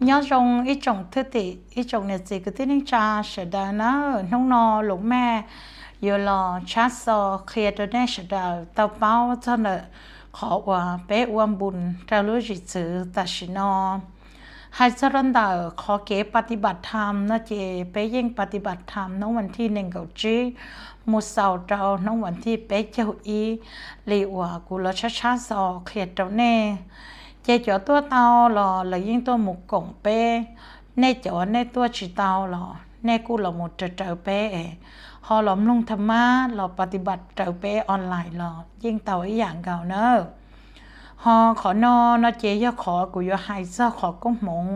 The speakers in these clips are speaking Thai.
nhớ trong ít trong thứ tỷ ít trong này chỉ cái tiếng cha sẽ đã nó nông nò lục mẹ giờ là cha so khi đó này sẽ đã tao bao cho nó khó quá bé uam bùn trao lối gì chữ ta chỉ nó hai cho rằng đã khó kế ปฏิบัติธรรมนะเจไปยิ่งปฏิบัติธรรมน้องวันที่หนึ่งเก้าจีมุสาวเจ้าน้องวันที่เป๊ะเจ้าอีหลีว่ากูละช้าช้าสอเครียดเจ้าแน่ เจจอตัวเตาหรอแล้วยิ่งตัวหมูกล่องเป้ในจอในตัวชีเตาหรอในกูหลอหมดจะเจอเป้เอหอหลอมลงธรรมะหลอปฏิบัติเจอเป้ออนไลน์หรอยิ่งเตาอีอย่างเก่าเนอะหอขอนอนเจยขอกูยอหายเจ้าขอก้มมง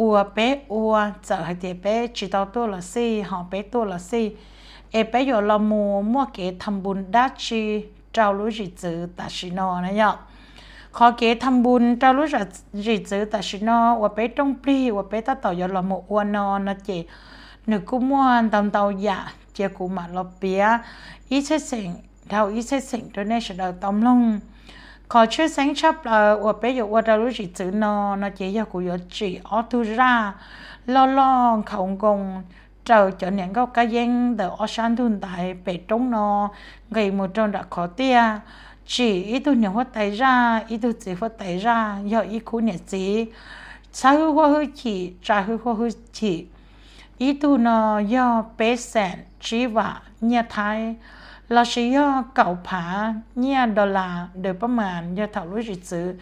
อัวเป้อัวเจอให้เจเป้ชีเตาตัวละซี่หอเป้ตัวละซี่เอเป้ยอละมูมั่วเก๋ทำบุญดัชชีเจ้ารู้จิตจือตัชินอนะยอ เชสิงเท่าอีเชสิงตัวนี้ฉันเอาตอมลงขอชื่อแสงชับเราว่าไปอยู่ว่าเรารู้จีจือนอนะเจยากูยอจีออตุราล่อล่อเขากง trời cho những cái cái dân từ ở san thun tại bể trống nó ngày một trong đã khó tia chỉ ít tu nhiều phật tay ra ít tu chỉ phật tay ra giờ ít cú nhẹ chỉ cha hư hoa hư chỉ, cha hư hoa hư chỉ. Ít tu nó giờ bé sẹn chỉ và nhà thái. Là chỉ do cậu phá nhà đô la để bắt màn do thảo lối chỉ chữ.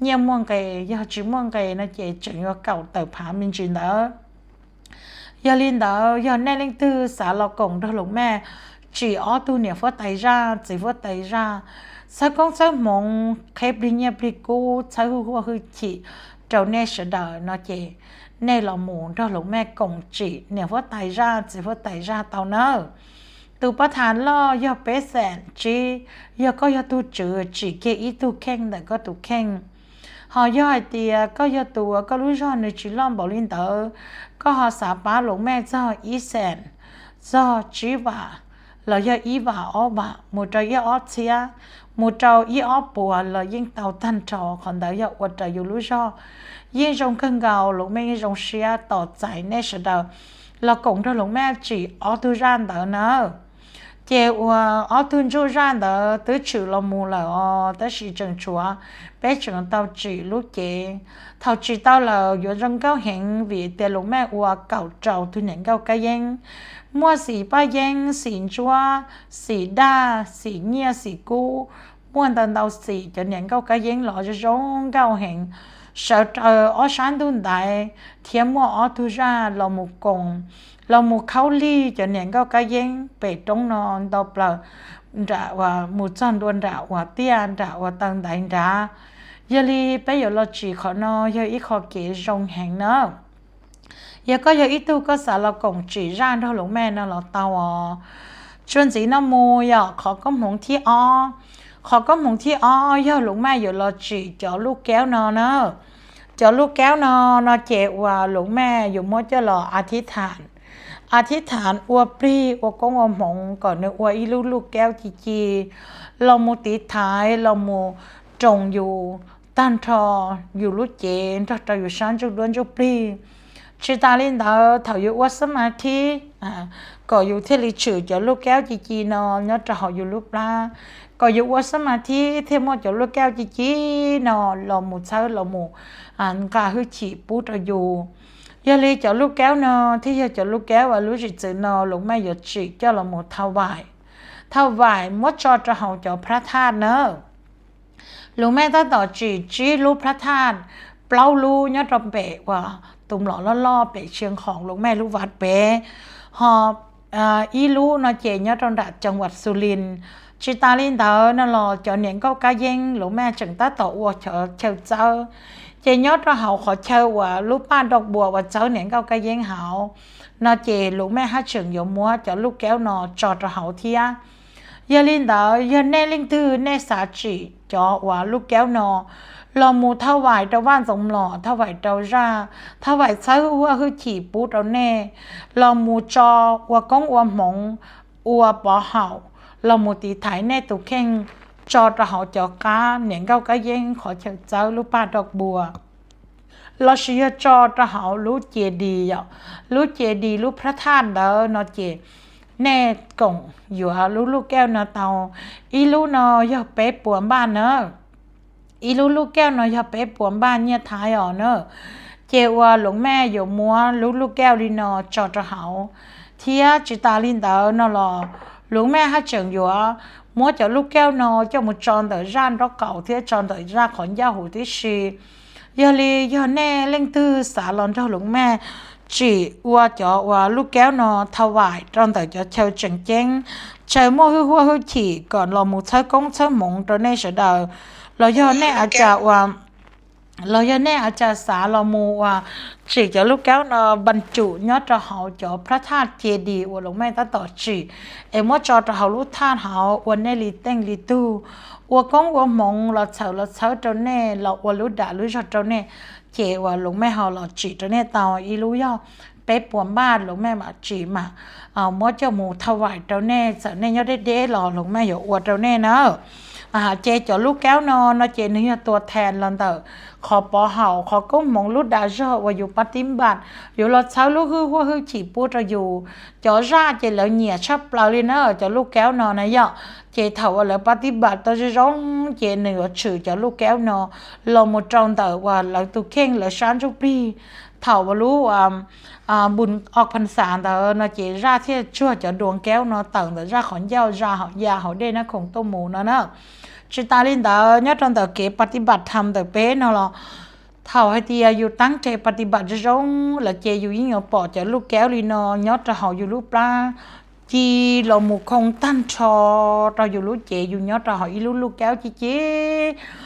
Nhà muôn cái do chỉ muôn cái nó chỉ chuyển do cậu tờ phá mình chỉ đó giờ lên đó giờ nay linh tư xã lò cổng đó lúc mẹ chỉ ở tu niệm phật tay ra chỉ phật tay ra sao con sao mong khép đi nhà bị cô sao hư hoa hư chị trâu nè sợ đợi nó chị nè là muốn đó lúc mẹ cùng chị, nè vô tài ra, chị vô tài ra tao nơ tu bắt thán lo yo bé sẹn chị yo có yo tu chữ chị kia ý tu khen đã có tu khen họ yo ai tiề có yo tu có lý cho nữa chị lo bảo linh tờ có họ xả bá lúc mẹ do ý sẹn do chị và là do ý và ó bà một trò ý ó chia มูเจ้ายี่อปัวเลยยิ่งเตาทันจอคนเดียวอดจะอยู่รู้ชอยิ่งจงขึ้นเกาหลงแม่ยิ่งจงเสียต่อใจในเสดาเรากงเธอหลวงแม่จีออตุรานเตอเนอ chế ua ở tuần chu ra đó tới chữ là mù là ở tới sĩ trần chúa bé trường tao chỉ lúc chế tao chỉ tao là có rong cao hẹn vì tiền lúc mẹ ua cầu trầu thu nhận cao cái yên mua xì ba yên xì chúa, xì đa, xì nhia, xì cũ mua tao tao xì cho nhận cao cái yên lọ cho rong, cao hẹn. Sợ trời ở sáng tuần đại thiên mua ở thu ra là một cùng. เราหมูเข้าลี่จะเนี่ยก็ก็เย้งเป็ดตรงนอนต่อเปล่าด่าว่าหมู่จันดวนด่าว่าเตี้ยด่าว่าตังไดด่ายาลีไปอยู่เราจีขอนอยาอีขอเก๋จงแห่งเนาะยาก็ยาอีตู้ก็สาเรากงจีร่างเท่าหลวงแม่นาะเราเตาอ๋อชวนสีน้ำมูยาขอก็หงที่อ้อขอก็หงที่อ้อยาหลวงแม่อยู่เราจีเจาะลูกแก้วนอเนาะเจาะลูกแก้วนอนอเจว่าหลวงแม่อยู่มดเจาะหลออธิษฐาน อธิษฐานอวปรีอวกงอวหมงก่อนในอวอีลูกลูกแก้วจีจีเราโมติท้ายเราโมจงอยู่ตันทออยู่ลูกเจนทอจะอยู่ชั้นจุดล้วนจุปรีชิตาลินดาถอยอยู่วัดสมาธิอ่าก็อยู่เทลิชือจะลูกแก้วจีจีนอนเนาะจะหออยู่ลูกปลาก็อยู่วัดสมาธิเทมอจะลูกแก้วจีจีนอนเราหมูเช้าเราหมูอ่านกาหือฉีปูตะอยู่ ยาลีจะลูกแก้วเนอะที่ยาจะลูกแก้วว่ารู้จิตจืนอหลวงแม่หยดจีกเจ้าละหมดถวายถวายมดจอจะเห่าจอพระธาตุเนอะหลวงแม่ต้งต่อจีจีรู้พระธาตุเปล่ารู้ยอดรำเปะว่าตุ่มหล่อล่อเปะเชียงของหลวงแม่รู้วัดเปะหอบอีรู้นอเจยอดรดัดจังหวัดสุรินทร์ชิตาลินเตอร์นอรอเจอเนียงก็กาเยงหลวงแม่จึงต้งต่ออวเฉาเฉาเจ้า เจยอดเราเหาขอเชาว่าลูกป้าดอกบัวว่าเจ้าเหนียงเกากะเยงเหานอเจลูกแม่ฮัดเชิงยมัวจะลูกแก้วนอจอดเราเหาเทียยาลินดาวยาแน่ลิงทือแน่สาจิจอว่าลูกแก้วนอลอมูเท่าไหวตะว่านสมหล่อเท่าไหวเตาราเท่าไหวเช้าว่าคือขี่ปูเราแน่ลอมูจอว่าก้องอวมหมงอวปอเห่าลอมูตีถ่ายแน่ตุเข่ง จอดระหอจอก้าเหนียงเก้าก็เย่งขอเฉียเจ้าลูกป้าดอกบัวเราเชื่อจอดระหอรู้เจดีย์ลูกเจดีลูกพระธาตุเด้อนาะเจแน่กงอยู่เอาลูกลูกแก้วเนาะเตาอีลูกนอยอเป๊ะปวมบ้านเนาะอีลูกลูกแก้วเนาะยอเป๊ะปวมบ้านเนี่ยท้ายอ่อเนาะเจวหลวงแม่อยู่มัวลูกลูกแก้วลินอจอดระหอเทียจิตาลินเตอนาอรอ หลวงแม่ให้เจิงอยู่อะ mua cho lúc kéo nó cho một tròn đợi ra nó cầu thế tròn đợi ra khỏi gia hủ thế gì giờ li giờ nè lên tư xả lon cho lúc mẹ chỉ qua cho qua lúc kéo nó thao vải tròn đợi cho theo chân chén trời mua hư hoa hư chỉ còn là một thái công thái mộng cho nên sẽ đợi là giờ nè à chả qua lo giờ nè อาจารย์สาเรามูว่า chỉ cho lúc kéo nó bần chủ nhớ cho họ cho พระธาตุเจดีย์ว่าหลวงแม่ตั้งต่อจีเอ็มว่าจอจะเขารู้ท่านเขาวันนี้ลีเต้งลีตู้ว่าก้องว่ามองเราเฉาเราเฉาเจนแน่เราว่ารู้ด่ารู้ชดจนแน่เจว่าหลวงแม่เขาเราจีเจนแน่ตาอีรู้ย่อไปปวมบ้านหลวงแม่มาจีมาเอามั่วเจ้าหมูถวายเจ้าแน่เสแน่ยอดได้เด้หรอหลวงแม่อย่าอวดเจ้าแน่เนาะ อาหาเจจอลูกแก้วนอนนะเจนี่ตัวแทนลันเตอขอปอเห่าขอก้มมองลูกดาเชอว่าอยู่ปฏิบัติอยู่รถเช้าลูกฮือหัวฮือฉีปูจะอยู่จอราเจแล้วเหนียชับเปล่าเลยนะจอลูกแก้วนอนนะยะเจเถาแล้วปฏิบัติตัวจะร้องเจเหนึ่งว่าชื่อจอลูกแก้วนอนเราหมดจองเตอว่าเราตุเข่งแล้วชันชุบปีเถาว่ารู้อ่าบุญออกพรรษาแต่เนาะเจราเที่ชั่วจะดวงแก้วเนเะต่างแต่ราขอนเย้าราหอยาหอเด้นะคงต้มหมูเนาะเนาะ อยู่ลูกเจอยู่ยอดจะหออีลูกลูกแก้วจีเจลูกลูกแก้วแต่อย่าลูกเจ้าอยู่หมดเราพอแป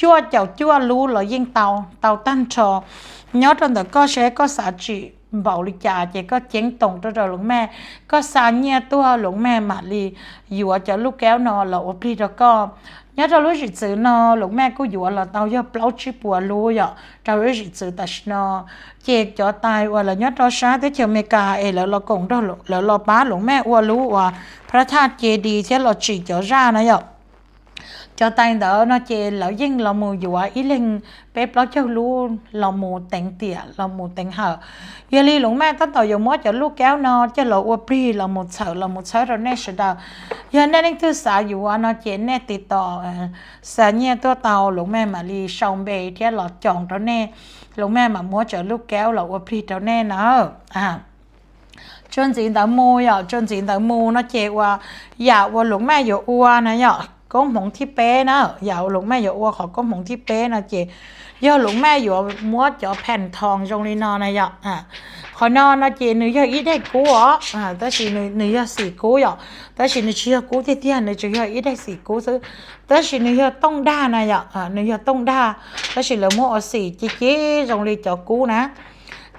ชั่วเจ้าชั่วรู้หรอยิ่งเตาเตาตั้นชอย้อนตนแต่ก็เชก็สาจิบริจาเจก็เจ๊งตรงตัวเราหลวงแม่ ก็สารเนี่ยตัวหลวงแม่มาลีอยู่จะลูกแก้วนอนเราอพี่แล้ก็ยาเรารู้สิกสื่อนอนหลวงแม่ก็อยู่เราเตาเยอะเปล่าชิปัวรู้อย่าเรารู้สึสื่อแต่ชนอเจกจอตายว่าเรายอดเราชาที่เชียงเมกาเอแล้วเรากงเราแล้วเราป้าหลวงแม่อ้วรู้ว่า พระธาตุเจดีที่เราจีกจอร่านะอย่า cho tay đỡ nó chê lão dân là mù dùa ý lên bếp nó cho lu là mù tẹn tỉa là mù tẹn hở giờ li lũng mẹ tất tàu dùng mó cho lu kéo nó cho lộ qua pri là một sợ là một sợ rồi nè sẽ đào giờ nên anh thứ xã dùa nó chê nè tì tỏ xã nhẹ tôi tàu lũng mẹ mà li sông bề thì lọt chọn rồi nè lũng mẹ mà mua cho lu kéo là qua pri rồi nè nó à จนจินตามูอ่ะจนจินตามูนะเจว่าอยากว่าหลวงแม่อยู่อ้วนนะอ่ะ có ก้มหงที่เป้นะอย่าหลงแม่อย่าอ้วขอก้มหงที่เป้นะเจย่าหลงแม่อยู่มัวจ่อแผ่นทองจงรีนอนนะย่ออะขอนอนนะเจหนูย่ออีได้กู้อ๋ออะแต่สิหนูหนูย่อสี่กูย่อแต่สิหนูเชื่อกู้ที่เที่ยนหนูจะย่ออีได้สี่กู้ซื้อแต่สิหนูย่อต้องด้านะย่ออะหนูย่อต้องด้าแต่สิเหลือมัวสี่จีจีจงรีจ่อกู้นะ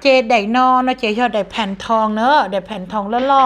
เจได้นอนนะเจย่าได้แผ่นทองเนอะได้แผ่นทองล้อ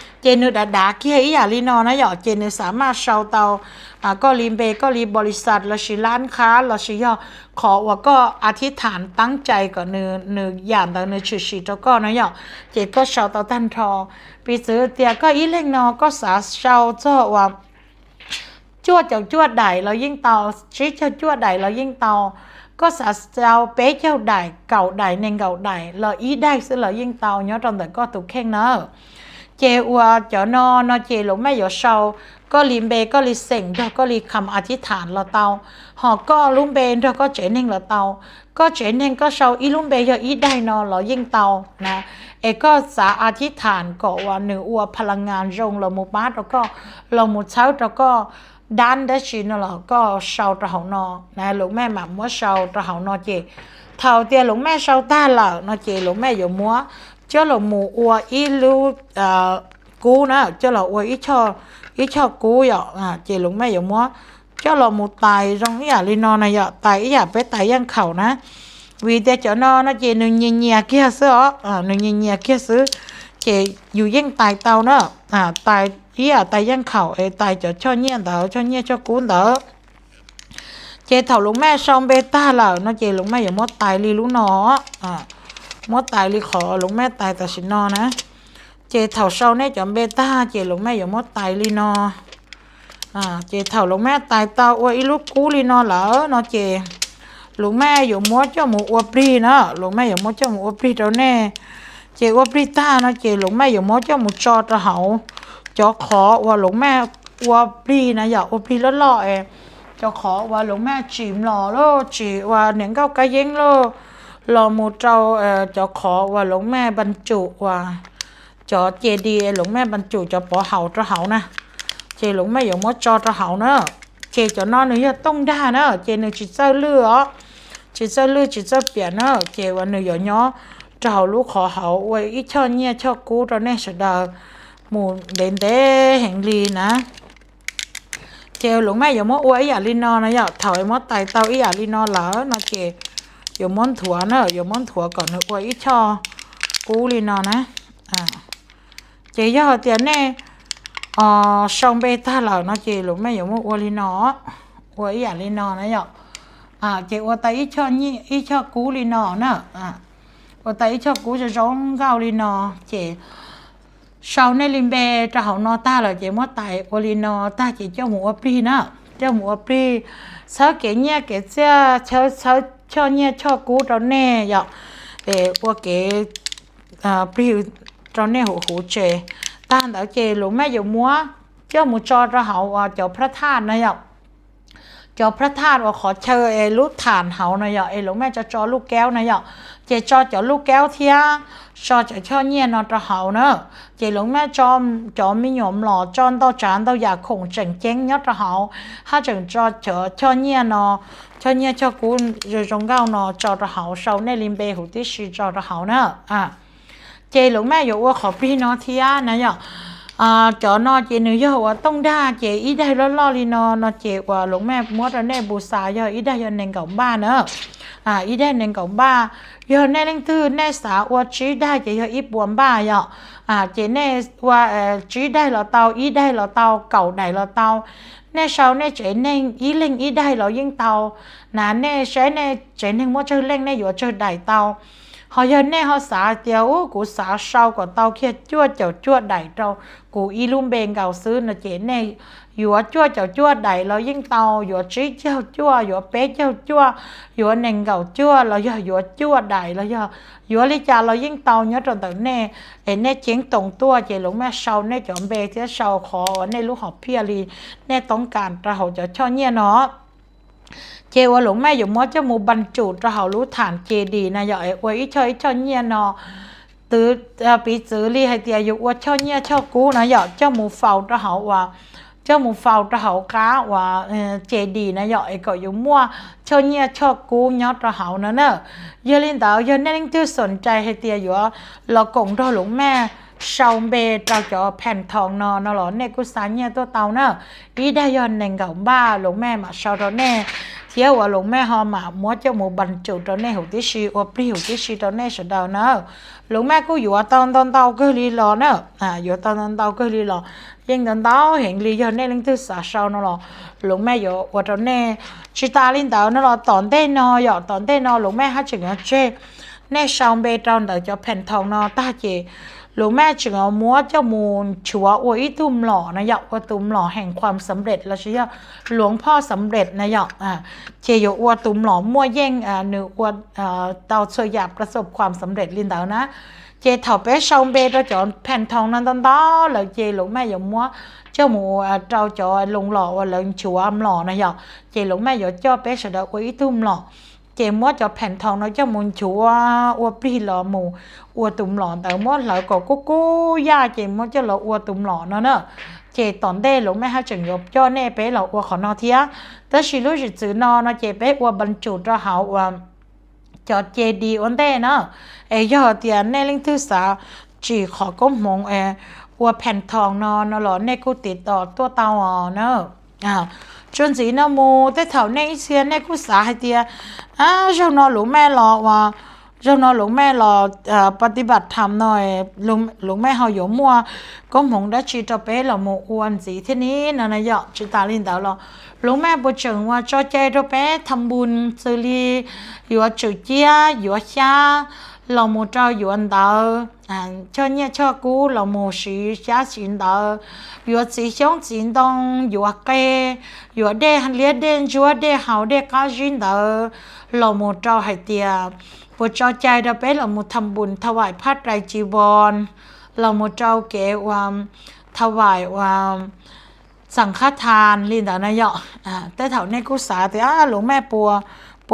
เจนึดาดาเกี่ยอย่าลีนอนะยอเจนึสามารถชาวเตาอ่าก็ริมเบก็รีบริษัทเราชิร้านค้าเราชิย่อขอว่าก็อธิษฐานตั้งใจก่อนเนื้อเนื้ออย่างต่างเนื้อชิชิแล้วก็นะย่อเจก็ชาวเตาตันทอปีซื้อเตียก็อีเล็กนอก็สาชาวเจ้าว่าจวดจากจวดใดเรายิ่งเตาชิจะจวดใดเรายิ่งเตาก็สาเจ้าเป๊ะเจ้าใดเก่าใดเน่งเก่าใดเราอีได้ซื้อเรายิ่งเตาเนาะตอนแต่ก็ตุกแข่งเนาะ เจอัวเจ้านอนอเจหลงไม่อยู่เชาก็ลิมเบก็ลิเสงเราก็ลิคำอธิษฐานเราเตาหอก็ลุมเบนเราก็เจนิ่งเราเตาก็เจนิ่งก็เชาอีลุมเบยออีได้นอเรายิ่งเตานะเอก็สาอธิษฐานก็ว่าหนึ่งอัวพลังงานรงเราหมู่บ้านเราก็เราหมู่เช้าเราก็ด้านได้ชินเราก็เชาตะเหานอนะหลวงแม่หมาเธอเห่านอนเจเท่าเตี๋ยหลงแมัว เจ้าหลงหมูอัวอีลูเอ่อกูนะเจ้าหลงอัวอีชออีชอกูอย่าอ่าเจหลงแม่อย่ามัวเจ้าหลงหมูตายตองนี้อย่าลีนอนนะอย่าตายอย่าไปตายยังเข่านะวีแต่เจ้านอนะเจหนึ่งเงียเกี้ยซื้ออ่าหนึ่งเงียเกี้ยซื้อเจอยู่ยังตายเตานาะอ่าตายอย่าตายยังเข่าเอตายจะช่อเงี้ยเต๋อช่อเงี้ยช่อกูเต๋อเจเถาลุงแม่ชองเบต้าเหล่าเนาะเจหลุงแม่อย่ามัดตายลีลุงเนาะอ่า มดตายลีขอหลวงแม่ตายแต่ชินนอนะเจเถ่าเศร้าแน่จอมเบต้าเจหลวงแม่อย่ามดตายลีนออ่าเจเถ่าหลวงแม่ตายเตาอวยอีลูกกูลีนอเหรอนอเจหลวงแม่อย่ามอเจ้าหมูอวปรีนะหลวงแม่อย่ามอเจ้าหมูอวปรีเราแน่เจอวปรีต้านะเจหลวงแม่อย่ามอเจ้าหมูจอตะเหาจอขอว่าหลวงแม่อวปรีนะอย่าอวปรีล่อๆเอจะขอว่าหลวงแม่จีมหล่อโลจีว่าเหนียงเก้ากะเย้งโล ลอมูเจ้าเจ้าขอว่าหลวงแม่บรรจุว่าจอเจดีหลวงแม่บรรจุจะปอเห่าจะเห่านะเจหลวงแม่อย่างมดจอจะเห่าเนอะเจจะนอนหนูอยต้องได้เนอะเจหนูจิตเจ้าเลือจิตเจ้าเลือจิตเจ้าเปลี่ยนเนอะเจวันหนูอย่าย้อจะเห่าลูกขอเห่าไว้อีช่อเนี่ยช่อกูตอนนี้ฉดาหมู่เด่นเด้แห่งลีนะเจหลวงแม่อย่ามออวยอย่าลีนอนนะอย่าเถ่าไอ้มอไตเตาอีอย่าลีนอนเหรอนะเจ dùng món thua nữa dùng món thua còn nữa uống ít cho cú li no nè à chị giờ tiền nè ờ xong bê ta là nó chị lúc mẹ dùng mua uống li no uống ý à li no này giờ à chị uống tay ít cho nhỉ ít cho cú li no nữa à uống tay ít cho cú cho giống gạo li no chị sau này linh bè cho họ nó ta là chỉ mất tại Olino ta chỉ cho một pri nữa cho một pri sau cái nhẹ cái xe ชอบเนี่ยชอบกูดเราแน่ยอเอ๋ว่าเก๋อ่าปริวเราแน่หูหูเจต้านเอาเจหลวงแม่อยู่มัวเจ้าหมูจอระเหาเจ้าพระธาตุนะยอกจอพระธาตุว่าขอเชิญไอลูกฐานเฮาน่ยอะไอ้หลวงแม่จะจอลูกแก้วน่ยอะ จจอจอลูกแก้วเทียจอจะช่อเนี่ยนอตะเฮาเนอะเจหลวงแม่จอมจอมีหยมหล่อจอน到จาน到อยากคงเจ๋งเจ๊งยอดตะเฮาถ้าจังจอเจอช่อเนี่ยนอช่อเนี่ยช่อกูจะจงเก้านอจอตะเฮาเซาในลิมเบหูที่ชีจอตะเฮาเนอะอะเจหลวงแม่อยู่ว่าขอพี่น้องเทียนะอย่า à cho nó chị nữ giờ ว่าต้องได้ chị ý đây lo lo đi nó nó chị ว่าหลวงแม่มัวแต่แน่บูชาเยออีได้ยังเน่งกับบ้านเนอะ อ่าอีได้เน่งกับบ้านเยอะแน่เล่งตื้อแน่สาว่าชีได้ chị เยอะอีปวมบ้าเยอะอ่า chị แน่ว่าเอ่อชีได้เราเตาอีได้เราเตาเก่าได้เราเตาแน่ หยัวจั่วเจ้าจั่วใดเรายิ่งเตาหยัวชี้เจ้าจั่วหยัวเป๊ะเจ้าจั่วหยัวเน่งเก่าจั่วเราย่อหยัวจั่วใดเราย่อหยัวลิจาเรายิ่งเตาเนาะจนแต่เน่เอ็เน่เจ๋งตรงตัวเจหลงแม่เชาเน่จอมเบเจ้าเชาคอเน่ลูกหอบเพียรีเน่ต้องการเราจะช่อเนี่ยเนาะเจวหลงแม่อยู่มอเจ้ามูบรรจุเราหรู้ฐานเจดีนะอย่าไอ้อวยอีช่อยช่อเนี่ยเนาะตื้อปีซื้อรีให้เตียอยู่ว่าช่อเนี่ยช่อกู้นะอย่าเจ้ามูเฝ้าเราว่า จ้าหมูเฝ้าตะเหาก้าว่าเจดีนะย่อยก็อยู่มั่วเชเนี่ยชอบกูยอดตะเหาเนอะเนอะเยลินเต๋าเยนนั่งจื้อสนใจให้เตียอยู่เรากงทอหลงแม่ชาวเบตเราจะแผ่นทองนอนหลอนเนกุสันเนี่ยตัวเตาเนอะอีได้ยอนแดงกับบ้าหลงแม่มาชาวเรานเน่ เที่ยวว่าหลงแม่หอมหมามัวเจ้าหมูบรรจุตอนนี้หูที่ชีอวบริหูที่ชีตอนนี้สุดดาวเนอะหลงแม่กูอยู่ตอนตอนเตาก็ลีรอเนอะอ่าอยู่ตอนตอนเตาก็ลีรอยิ่งตอนเตาเห็นลีเยอะเนี่ลิงที่สาเศร้าเนอหลงแม่อยู่ว่าตอนนี้ชิตาลินเตาเนอตอนเต้นอยอตอนเต้นอหลงแม่ฮัจจึงเช่แน่ชาวเบตอนเตาจะแผ่นทองเนอตาเจ หลวงแม่จึงเอามัวเจ้ามูลชัวอวยตุ้มหล่อนะยะว่าตุ้มหล่อแห่งความสำเร็จแล้วใช่ยะหลวงพ่อสำเร็จนะยะอ่าเจยอวตุ้มหล่อมัวเย่งอ่าเนื้ออวอ่าเตาเชยอยากประสบความสำเร็จลินเตานะเจถอเป้ชองเบเราจอนแผ่นทองนั้นต้นต้อแล้วเจหลวงแม่อยมัวเจ้าหมูเจ้าจอลงหล่อว่าเลิงชัวอำหล่อนะยะเจหลวงแม่อยเจ้าเป้เสดอวยตุ้มหล่อ เจมว่าจะแผ่นทองน้อยเจ้ามุนชัวอัวปรีหลอหมูอัวตุ่มหลอนแต่มดเหลาก็กู้กูย่าเจมว่าจะาหลออัวตุ่มหลอนเนาะเนอะเจตอนเด้หลงแม่ฮะจังยบย่อแน่เป๊ะหลออัวขอนอเทียแต่ชิลุจิจือนอเนาะเจเป๊อัวบรรจุระหาอัวจอดเจดีอันเต้เนาะเอย่อเตียนแน่ลิงทื่สาวจีขอก้มมองเออัวแผ่นทองนอนเนาะหลอนแน่กูติดต่อตัวเตาอ๋อเนอะอ่า จนสีนโมแต่แถวในเซียนในกูสาให้เตียอ้าวเจ้านอหลวงแม่รอว่าเจ้านอหลวงแม่รอเอ่อปฏิบัติธรรมหน่อยหลวงหลวงแม่เฮาอยู่มัวก็หงได้ชีตเป้เราโมอวนสีที่นี้นันนะยอจิตาลินเตาเราหลวงแม่บ่จึงว่าจอใจตเป้ทำบุญซื้อลีอยู่จือเจียอยู่ชาเรา 嗯，像你照顾老母时，家行到越思想行动越给越得越得越得好得高兴到老母照还的，不照ใจเราไปเรามูทำบุญถวายพระไตรจีวรเราหมูเจ้าเกวามถวายความสังฆทานลินดานายะอะแต่แถวในกูสาแต่อะหลวงแม่ปัว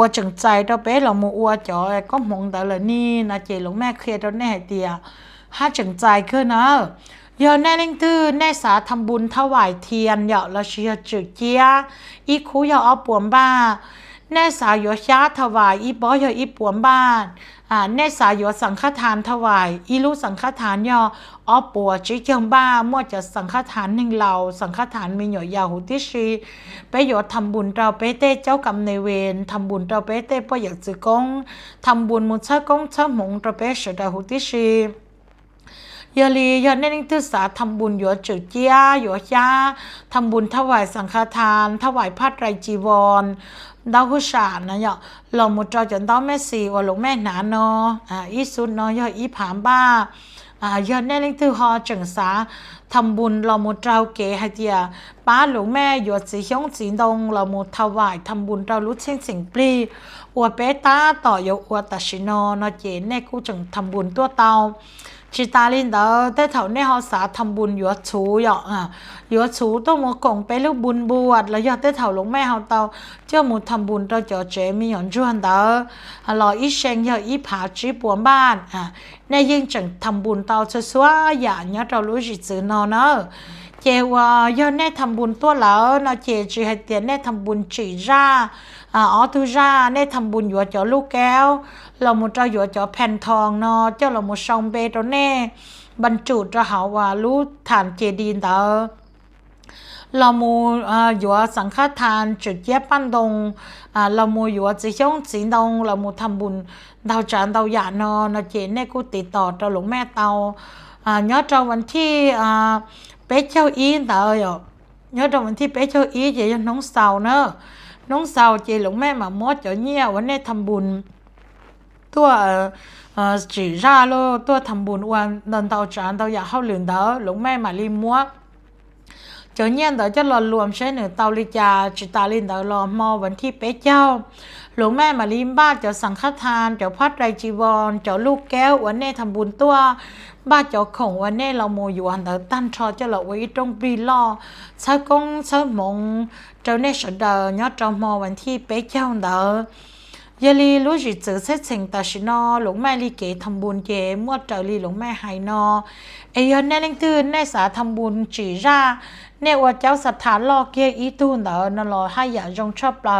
ปัวจังใจเราเป๊ะเรามัวจ่อก็มองแต่ละนี่นะเจหลวงแม่เครียดเราแน่เตียห้าจังใจขึ้นนะยอแน่ลิงตื้อแน่สาทำบุญถวายเทียนเหยาะเราเชียจืดเจียอีคูเหยาะเอาปวมบ้า แน่สายโยชาถวายอีบอยอีปวมบ้านอ่าแน่สายโยสังฆทานถวายอีรู้สังฆทานยอออปัวจิเจียงบ้ามั่วจะสังฆทานหนึ่งเราสังฆทานมีหน่อยยาหุติชีไปโยทำบุญเราไปเต้เจ้ากรรมในเวรทำบุญเราไปเต้ปอยากจือกงทำบุญมุชะกงชะมงเราไปเสดาหุติชียาลียาเน้นทึกษาทำบุญหยวจืดเจียหยวชาทำบุญถวายสังฆทาน ถวายผ้าไตรจีวร ดาวหุชานะยะเราหมดจอจนต้องแม่สีว่าหลวงแม่หนานาะอ่าอีสุดนาะยออีผามบ้าอ่ายอดแน่นทึกฮอจังสาทำบุญเราหมดเจ้าเก๋ให้เดียป้าหลวงแม่หยวสีช่องสีดงเราหมดถวายทำบุญเรารู้เช่นสิ่งปลีอวดเปต้าต่อยอวดตัชิโนนอเจนาะเตา จิตาลินเดอแต่แถวเนี่ยเขาสาทำบุญยัวชูยอกอะยัวชูต้องมักงไปลูกบุญบวชแล้วยอดแต่แถวลงแม่เขาเตาเจ้าหมูทำบุญเราเจอเจมีหยอนจวนเดอหล่ออีเชงยอดอีผาจีปวนบ้านอะในยิ่งจังทำบุญเตาจะสวาอย่างเนี้ยเรารู้จิตสื่อนอนเนอ nữa chế ว่ายอดแน่ทำบุญตัวแล้วเนาะเจจีให้เตียนแน่ทำบุญจีร่าอ่าอ๋อทุร่าแน่ทำบุญอยู่จอลูกแก้ว เราหมดจะอยู่จอแผ่นทองเนาะเจ้าเราหมดซองเบตัวแน่บรรจุจะหาว่ารู้ฐานเจดีย์เด้อเรามูอ่าอยู่สังฆทานจุดเย็บปั้นดงอ่าเรามูอยู่จีช่องจีดงเรามูทำบุญดาวจานดาวหยาเนาะเนาเจนเน่กูติดต่อเจ้าหลวงแม่เตาอ่าย้อนเจ้าวันที่อ่า bé châu ý tờ rồi nhớ trong mình thi bé châu ý chị cho nóng sầu nữa nóng sầu chị lúc mẹ mà mót cho nhiều vấn đề thầm bùn tua ờ, ờ, chỉ ra lô tua thầm bùn quan lần tàu tràn tàu giả hao luyện đó lúc mẹ mà đi mua cho nhiên đó cho lò luồng sẽ nửa tàu đi trà chỉ ta lên đó lò mò vấn thi bé châu หลวงแม่มาลิมบ้านเจ้าสังฆทาน เจ้าพัดไรจีวร เจ้าลูกแก้ววันเนี้ทำบุญตัว บ้านเจ้าของวันเนี้เราโมอยู่อันเด๋อตั้นชอเจ้าเราไว้ตรงปีล่อใช้กงใช้มงเจ้าเนี่ยสเดอร์ยอดเจ้ามอวันที่เป๊ะเจ้าเดอยาลีรู้จิตจือเสชิงตาชินอหลวงแม่ลีเกทำบุญเจมั่วเจ้าลีหลวงแม่ไฮนอเอยอนแน่ลิงตื่นแน่สาทำบุญจีรา แน่ว่าเจ้าสัทธาล่อเกียอีตูนเดอนรอให้อย่าจงชอบเรา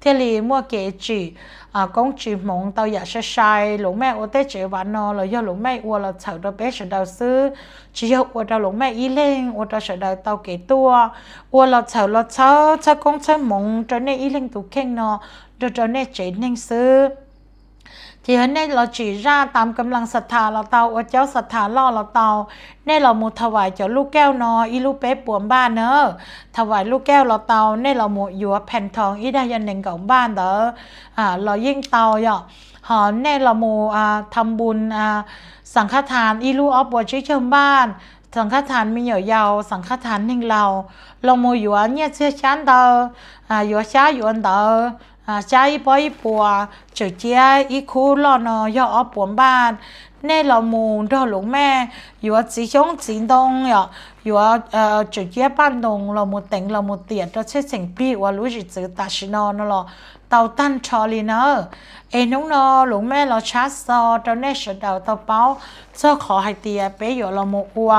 thế thì mua kế chỉ à công chỉ mong tao ya sẽ sai lúc mẹ ở đây chế bán nó là do lúc mẹ ở là chở đó bé sẽ đầu sư chỉ có ở đó lúc mẹ ý lên ở đó sẽ đầu tao kế tua ở là chở là chở chở công chở mong cho nên ý lên tụ khen nó rồi cho nên chế nên sư thì hôm nay เรา chỉ ra ตาม ที่เนี่ยเราจีราตามกำลังศรัทธาเราเตาว่าเจ้าศรัทธาล่อเราเตาเน่เรามูถวายเจ้าลูกแก้วนออีลูกเป๊ะปวมบ้านเนอะถวายลูกแก้วเราเตาเน่เราหมูยู่แผ่นทองอีได้ยันหนึ่งของบ้านเด้ออ่าเรายิ่งเตาอะหอเน่เราหมูอ่าทำบุญอ่าสังฆทานอีลูกออฟบัวชิเชิมบ้านสังฆทานมีเหยยาวสังฆทานหนึ่งเราเราโมอยู่อันเนี่ยเชื่อชั้นเดออ่าอยู่ช้าอยู่อันเดอ ใจะอีปอยปัวเจุเจียอีคูลอนอย่ออปวนบ้านเน่เรามูดอหลงแม่อยู่จีชงจีดงอย่ออยู่เอ่อจุดเยี่ยบ้านดงเรามูเต็งเรามูเตียดเราเช่อเสียงปีว่ารู้จิตจือตาชินอนนอเตาตั้นชอลีเนอร์เอ็น้องนอหลงแม่เราชาร์จซอเตอนแน่ฉดเดาเตาเป้าเจ้าขอให้เตียเป๊อยู่เรามูอัว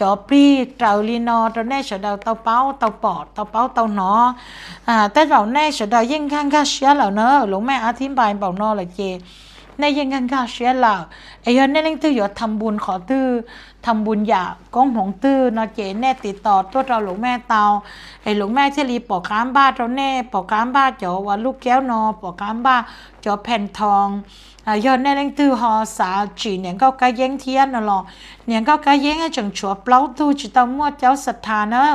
จอปรีเตาลีนอตอนแน่เดาวเตาเป้าเตาปอดเตาเป้าเตาหนออ่าแต่เราแน่เดาวยิ่งข้างข้าเชื้อเหล่าเนอะหลวงแม่อธิบายเป่านอเลยเจ ในยังกันข้าเชียเหล่าไอ้ยันแน่นิ่งตื้อยู่ทำบุญขอตื้อทำบุญอยากก้องหงตื้อเนาะเจแน่ติดต่อตัวเราหลวงแม่เตาไอ้หลวงแม่ที่รีปอกกามบ้าเราแน่ปอกกามบ้านจ๋อว่าลูกแก้วนอปอกกามบ้านจ๋อแผ่นทองอ่ายันแน่นิ่งตื้อหอสาจีเนี่ยก็กะเย้งเทียนน่ะหรอเนี่ยก็กะเย้งให้จังชัวเปล่าตู้จิตมั่วเจ้าศรัทธาเนอะ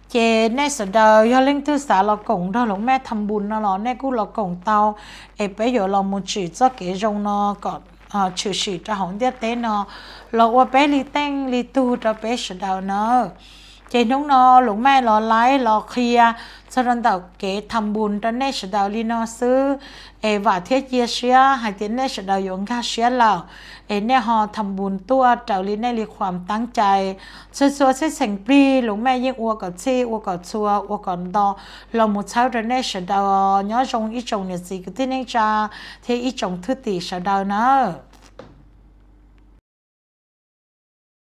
เจในสุดเดียเล่งตื้อสาเรากงเด้าหลวงแม่ทำบุญนะหรอแน่กูเรากงเตาเอไปอยู่เรามุจีจะเกจงเนาะก่อนอ่าชื่อชื่อจะหงเดียเต้เนาะเราว่าไปลีเต้งลีตูจะไปสุดเดียวเนาะ เจน้องนาะหลวงแม่รอไลฟ์รอเคลียสรันเดาเก๋ทำบุญตอนแน่สุดเดียวลีนาะซื้อเอว่าเทียเยเชียให้เจแน่สุดเดียวยงคาเชียเราเอเนี่ยฮอทำบุญตัวเจ้าลีแน่ลีความตั้งใจส่วนๆเสเสียงปรีหลวงแม่ยิ่งอัวกับเชอัวกับชัวอัวกับดอเราหมดเช้าตอนแน่สุดเดียวย้อนจงอีจงเนี่ยสิก็ที่นี่จะเทอีจงทุติสุดเดียวเนาะ